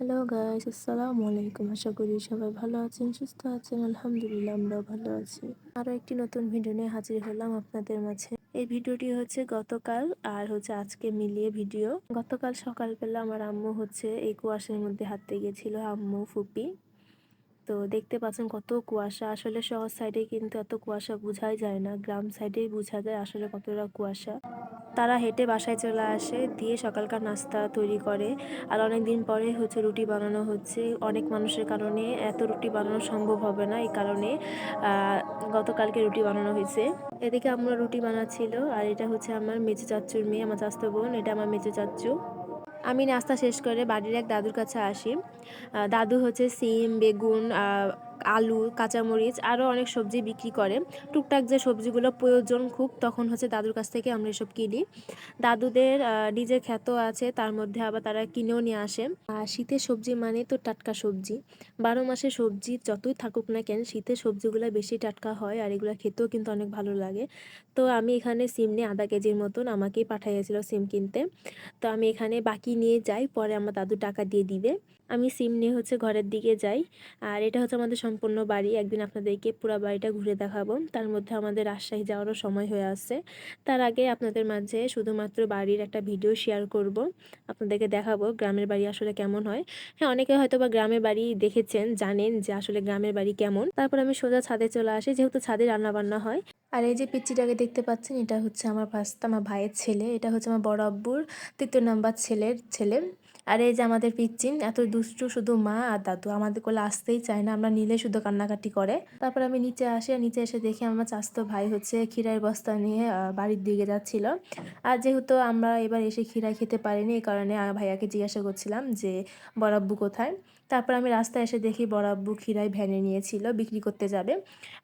Hello guys আসসালামু আলাইকুম আশা করি সবাই ভালো আছেন, সুস্থ আছেন। আলহামদুলিল্লাহ, আমরাও ভালো আছি। আরও একটি নতুন ভিডিও নিয়ে হাজির হলাম আপনাদের মাঝে। এই ভিডিওটি হচ্ছে গতকাল আর হচ্ছে আজকে মিলিয়ে ভিডিও গতকাল সকালবেলা আমার আম্মু হচ্ছে এই কুয়াশার মধ্যে হাঁটতে গেছিল আম্মু ফুপি। তো দেখতে পাচ্ছেন কত কুয়াশা। আসলে শহর সাইডে কিন্তু এত কুয়াশা বোঝাই যায় না। গ্রাম সাইডেই বোঝা যায় আসলে কতটা কুয়াশা। তারা হেঁটে বাসায় চলে আসে, দিয়ে সকালকার নাস্তা তৈরি করে। আর অনেক দিন পরে হচ্ছে রুটি বানানো হচ্ছে। অনেক মানুষের কারণে এত রুটি বানানো সম্ভব হবে না এই কারণে গতকালকে রুটি বানানো হয়েছে। এদিকে আমরা রুটি বানাচ্ছিল। আর এটা হচ্ছে আমার মেজো চাচ্চুর মেয়ে, আমার চাস্তো বোন, এটা আমার মেজো চাচ্চু আমি নাস্তা শেষ করে বাড়ির এক দাদুর কাছে আসি। দাদু হচ্ছে সিম বেগুন আলু, কাঁচামরিচ আরও অনেক সবজি বিক্রি করে। টুকটাক যে সবজিগুলো প্রয়োজন খুব, তখন হচ্ছে দাদুর কাছ থেকে আমরা এসব কিনি। দাদুদের নিজের খ্যাত আছে, তার মধ্যে আবার তারা কিনেও নিয়ে আসে। আর শীতের সবজি মানে তো টাটকা সবজি। বারো মাসে সবজি যতই থাকুক না কেন, শীতের সবজিগুলো বেশি টাটকা হয় আর এগুলো খেতেও কিন্তু অনেক ভালো লাগে। তো আমি এখানে সিম নিয়ে আধা কেজির মতন আমাকেই পাঠাইয়াছিল সিম কিনতে। তো আমি এখানে বাকি নিয়ে যাই, পরে আমার দাদু টাকা দিয়ে দিবে। আমি সিম নিয়ে হচ্ছে ঘরের দিকে যাই। আর এটা হচ্ছে আমাদের সম্পূর্ণ বাড়ি। একদিন আপনাদেরকে পুরো বাড়িটা ঘুরে দেখাবো। তার মধ্যে আমাদের রাজশাহী যাওয়ারও সময় হয়ে আসছে। তার আগে আপনাদের মাঝে শুধুমাত্র বাড়ির একটা ভিডিও শেয়ার করব। আপনাদেরকে দেখাবো গ্রামের বাড়ি আসলে কেমন হয়। হ্যাঁ অনেকে হয়তো বা গ্রামের বাড়ি দেখেছেন, জানেন যে আসলে গ্রামের বাড়ি কেমন। তারপর আমি সোজা ছাদে চলে আসি, যেহেতু ছাদে রান্না বান্না হয়। আর এই যে পিচ্চিটাকে দেখতে পাচ্ছেন, এটা হচ্ছে আমার ভাস্তা আমার ভাইয়ের ছেলে। এটা হচ্ছে আমার বড় আব্বুর তৃতীয় নাম্বার ছেলের ছেলে। আর এই যে আমাদের পিচ্চিন, এত দুষ্টু শুধু মা আর দাদু। আমাদের কোলে আসতেই চায় না, আমরা নিলে শুধু কান্নাকাটি করে। তারপর আমি নিচে আসি আর নিচে এসে দেখি আমার চাস্তো ভাই হচ্ছে ক্ষীরার বস্তা নিয়ে বাড়ির দিকে যাচ্ছিল। আর যেহেতু আমরা এবার এসে ক্ষীরা খেতে পারিনি, এই কারণে ভাইয়াকে জিজ্ঞাসা করছিলাম যে বরাব্বু কোথায়? তারপর আমি রাস্তায় এসে দেখি বরাব্বু ক্ষীরাই ভ্যানে নিয়েছিল, বিক্রি করতে যাবে।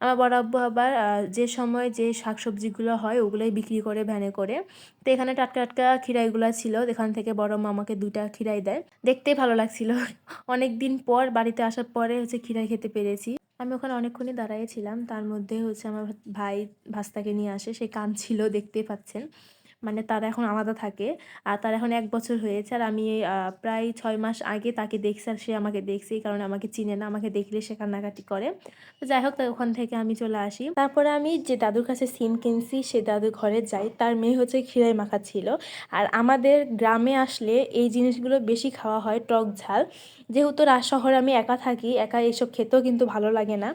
আমার বড় আব্বু আবার যে সময় যে শাকসবজিগুলো হয় ওগুলোই বিক্রি করে, ভ্যানে করে। তো এখানে টাটকা টাটকা ক্ষীরাইগুলো ছিল। এখান থেকে বড় মা আমাকে দুইটা খিরাই দেয় দেখতেই ভালো লাগছিল। অনেক দিন পর বাড়িতে আসার পরে হচ্ছে খিরাই খেতে পেরেছি। আমি ওখানে অনেকক্ষণই দাঁড়াইছিলাম তার মধ্যে হচ্ছে আমার ভাই ভাস্তাকে নিয়ে আসে। সে কান দেখতে পাচ্ছেন। মানে তারা এখন আলাদা থাকে। আর তার এখন এক বছর হয়েছে আর আমি প্রায় ছয় মাস আগে তাকে দেখছি আর সে আমাকে দেখছে এই কারণে আমাকে চিনে না, আমাকে দেখলে সে কান্নাকাটি করে। তো যাই হোক ওখান থেকে আমি চলে আসি। তারপরে আমি যে দাদুর কাছে সিম কিনছি, সে দাদুর ঘরে যাই। তার মেয়ে হচ্ছে ক্ষীরাই মাখা ছিল। আর আমাদের গ্রামে আসলে এই জিনিসগুলো বেশি খাওয়া হয়, টক ঝাল। যেহেতু রাজ শহরে আমি একা থাকি, একা এইসব খেতেও কিন্তু ভালো লাগে না।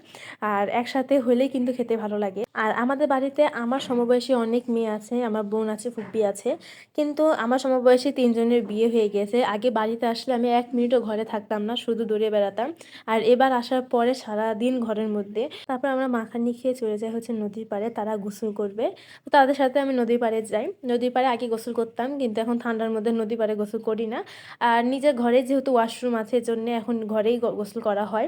আর একসাথে হলেই কিন্তু খেতে ভালো লাগে। আর আমাদের বাড়িতে আমার সমবয়সী অনেক মেয়ে আছে, আমার বোন আছে ফুপি আছে। কিন্তু আমার সমবয়সী তিনজনের বিয়ে হয়ে গেছে। আগে বাড়িতে আসলে আমি এক মিনিটও ঘরে থাকতাম না, শুধু দৌড়ে বেড়াতাম। আর এবার আসার পরে সারা দিন ঘরের মধ্যে। তারপর আমরা মাখানি খেয়ে চলে যাই হচ্ছে নদীর পাড়ে, তারা গোসল করবে। তাদের সাথে আমি নদীর পাড়ে যাই। নদীর পাড়ে আগে গোসল করতাম, কিন্তু এখন ঠান্ডার মধ্যে নদী পাড়ে গোসল করি না। আর নিজের ঘরে যেহেতু ওয়াশরুম আছে জন্য এখন ঘরেই গোসল করা হয়।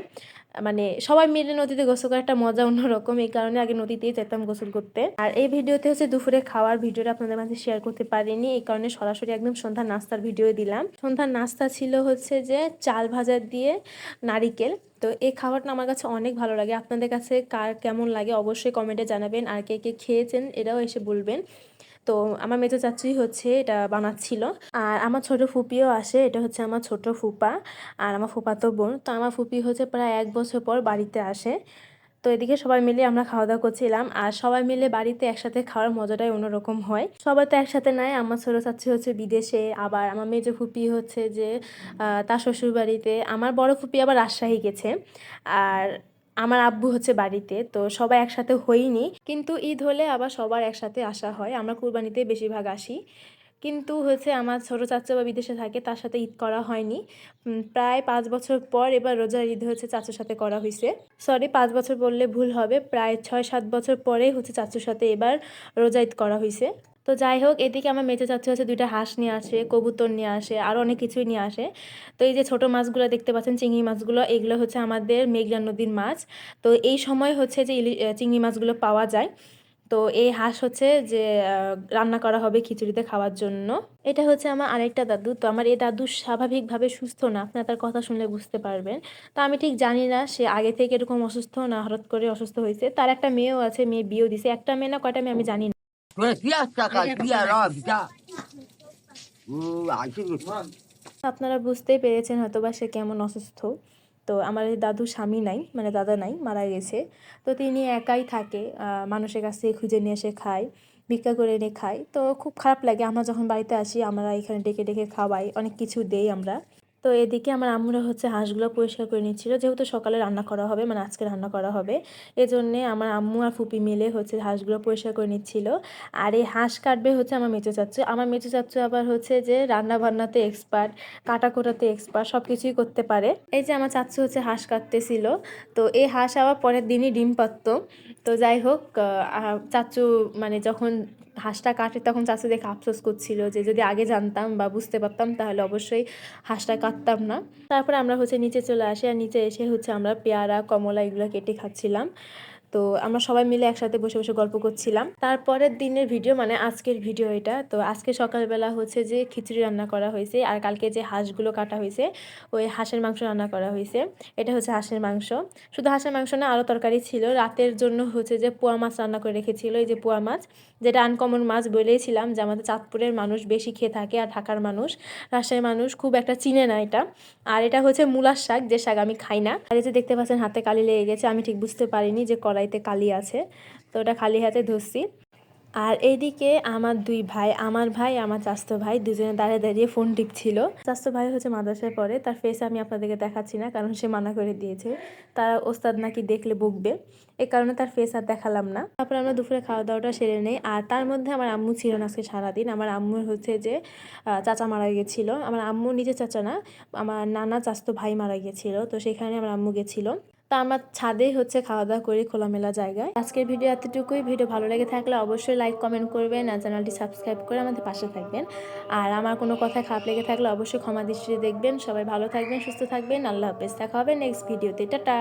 মানে সবাই মিলে নদীতে গোসল করার একটা মজা অন্যরকম, এই কারণে আগে নদীতেই যেতাম গোসল করতে। আর এই ভিডিওতে হচ্ছে দুপুরে খাওয়ার ভিডিওটা আপনাদের মাঝে শেয়ার করতে পারিনি, এই কারণে সরাসরি একদম সন্ধ্যার নাস্তার ভিডিও দিলাম। সন্ধ্যার নাস্তা ছিল হচ্ছে যে চাল ভাজা দিয়ে নারিকেল। তো এই খাবারটা আমার কাছে অনেক ভালো লাগে। আপনাদের কাছে কার কেমন লাগে অবশ্যই কমেন্টে জানাবেন, আর কে কে খেয়েছেন এটাও এসে বলবেন। তো আমার মেজো চাচুই হচ্ছে এটা বানাচ্ছিল। আর আমার ছোট ফুপিও আসে, এটা হচ্ছে আমার ছোট ফুপা আর আমার ফুপাতো বোন। তো আমার ফুপি হচ্ছে প্রায় এক বছর পর বাড়িতে আসে। তো এদিকে সবাই মিলে আমরা খাওয়া দাওয়া করছিলাম আর সবাই মিলে বাড়িতে একসাথে খাওয়ার মজাটাই অন্যরকম হয়। সবাই তো একসাথে নাই, আমার ছোটো চাচ্ছি হচ্ছে বিদেশে, আবার আমার মেজো ফুপি হচ্ছে যে তার শ্বশুর বাড়িতে আমার বড় ফুপি আবার রাজশাহী গেছে। আর আমার আব্বু হচ্ছে বাড়িতে, তো সবাই একসাথে হইনি। কিন্তু ঈদ হলে আবার সবার একসাথে আসা হয়। আমরা কুরবানিতে বেশিরভাগ আসি। কিন্তু হচ্ছে আমার ছোটো চাচা বা বিদেশে থাকে, তার সাথে ঈদ করা হয়নি। প্রায় পাঁচ বছর পর এবার রোজার ঈদ হচ্ছে চাচুর সাথে করা হয়েছে সরি পাঁচ বছর বললে ভুল হবে। প্রায় ছয় সাত বছর পরে হচ্ছে চাচুর সাথে এবার রোজা ঈদ করা হয়েছে তো যাই হোক, এদিকে আমার মেচে চাচ্ছে হচ্ছে দুইটা হাঁস নিয়ে আসে, কবুতর নিয়ে আসে আরও অনেক কিছুই নিয়ে আসে। তো এই যে ছোট মাছগুলো দেখতে পাচ্ছেন, চিংড়ি মাছগুলো, এগুলো হচ্ছে আমাদের মেঘনা নদীর মাছ। তো এই সময় হচ্ছে যে চিংড়ি মাছগুলো পাওয়া যায়। তো এই হাঁস হচ্ছে যে রান্না করা হবে খিচুড়িতে খাওয়ার জন্য। এটা হচ্ছে আমার আরেকটা দাদু। তো আমার এই দাদু স্বাভাবিকভাবে সুস্থ না, আপনার তার কথা শুনলে বুঝতে পারবেন। তো আমি ঠিক জানি না সে আগে থেকে এরকম অসুস্থ না, হঠাৎ করে অসুস্থ হয়েছে। তার একটা মেয়েও আছে, মেয়ে বিয়েও দিছে। একটা মেয়ে না, কয়টা মেয়ে আমি জানি না। আপনারা বুঝতেই পেরেছেন হয়তো বা সে কেমন অসুস্থ। তো আমার দাদু স্বামী নাই মানে দাদা নাই, মারা গেছে। তো তিনি একাই থাকে মানুষের কাছ থেকে খুঁজে নিয়ে এসে খায়, ভিক্ষা করে এনে খাই তো খুব খারাপ লাগে, আমরা যখন বাড়িতে আসি, আমরা এখানে ডেকে ডেকে খাওয়াই, অনেক কিছু দেই আমরা। তো এদিকে আমার আম্মুরা হচ্ছে হাঁসগুলো পরিষ্কার করে নিচ্ছিল। যেহেতু সকালে রান্না করা হবে মানে আজকে রান্না করা হবে, এজন্যে আমার আম্মু আর ফুপি মিলে হচ্ছে হাঁসগুলো পরিষ্কার করে নিচ্ছিল। আর এই হাঁস কাটবে হচ্ছে আমার মেচো চাচ্চু। আমার মেচো চাচ্চু আবার হচ্ছে যে রান্না বান্নাতে এক্সপার্ট কাটা কোটাতে এক্সপার্ট সব কিছুই করতে পারে। এই যে আমার চাচ্চু হচ্ছে হাঁস কাটতেছিল। তো এই হাঁস আবার পরের দিনই ডিম পারতো তো যাই হোক চাচ্চু মানে যখন হাঁসটা কাটে, তখন চাচু দেখে আফসোস করছিল যে যদি আগে জানতাম বা বুঝতে পারতাম তাহলে অবশ্যই হাঁসটা কাটতাম না। তারপরে আমরা হচ্ছে নিচে চলে আসি আর নিচে এসে হচ্ছে আমরা পেয়ারা, কমলা এগুলো কেটে খাচ্ছিলাম। তো আমরা সবাই মিলে একসাথে বসে বসে গল্প করছিলাম। তারপরের দিনের ভিডিও মানে আজকের ভিডিও এটা। তো আজকে সকালবেলা হচ্ছে যে খিচুড়ি রান্না করা হয়েছে আর কালকে যে হাঁসগুলো কাটা হয়েছে, ওই হাঁসের মাংস রান্না করা হয়েছে। এটা হচ্ছে হাঁসের মাংস। শুধু হাঁসের মাংস না, আরও তরকারি ছিল। রাতের জন্য হচ্ছে যে পোয়া মাছ রান্না করে রেখেছিল এই যে পোয়া মাছ, যেটা আনকমন মাছ বলেইছিলাম যে আমাদের চাঁদপুরের মানুষ বেশি খেয়ে থাকে আর ঢাকার মানুষ। রাজশাহীর মানুষ খুব একটা চিনে না এটা। আর এটা হচ্ছে মূলার শাক, যে শাক আমি খাই না। আর এই যে দেখতে পাচ্ছেন, হাতে কালি লেগে গেছে, আমি ঠিক বুঝতে পারিনি যে কড়াইতে কালি আছে, তো ওটা খালি হাতে ধরছি। আর এইদিকে আমার দুই ভাই, আমার ভাই, আমার চাস্তো ভাই দুজনে দাঁড়িয়ে দাঁড়িয়ে ফোন টিপছিল। চাস্তো ভাই হচ্ছে মাদ্রাসায় পড়ে, তার ফেস আমি আপনাদেরকে দেখাচ্ছি না, কারণ সে মানা করে দিয়েছে। তারা ওস্তাদ নাকি দেখলে বকবে, এ কারণে তার ফেস আর দেখালাম না। তারপরে আমরা দুপুরে খাওয়া দাওয়াটা সেরে নেই, আর তার মধ্যে আমার আম্মু ছিল না আজকে সারাদিন। আমার আম্মুর হচ্ছে যে চাচা মারা গিয়েছিল আমার আম্মু নিজে চাচা না, আমার নানা চাস্তো ভাই মারা গিয়েছিল তো সেখানে আমার আম্মু গেছিল। তা আমার ছাদেই হচ্ছে খাওয়া দাওয়া করি খোলামেলা জায়গায়। আজকের ভিডিও এতটুকুই। ভিডিও ভালো লেগে থাকলে অবশ্যই লাইক কমেন্ট করবেন আর চ্যানেলটি সাবস্ক্রাইব করে আমাদের পাশে থাকবেন। আর আমার কোনো কথা খারাপ লেগে থাকলে অবশ্যই ক্ষমা দৃষ্টিতে দেখবেন। সবাই ভালো থাকবেন, সুস্থ থাকবেন। আল্লাহ হাফেজ। দেখা হবে নেক্সট ভিডিওতে টাটা!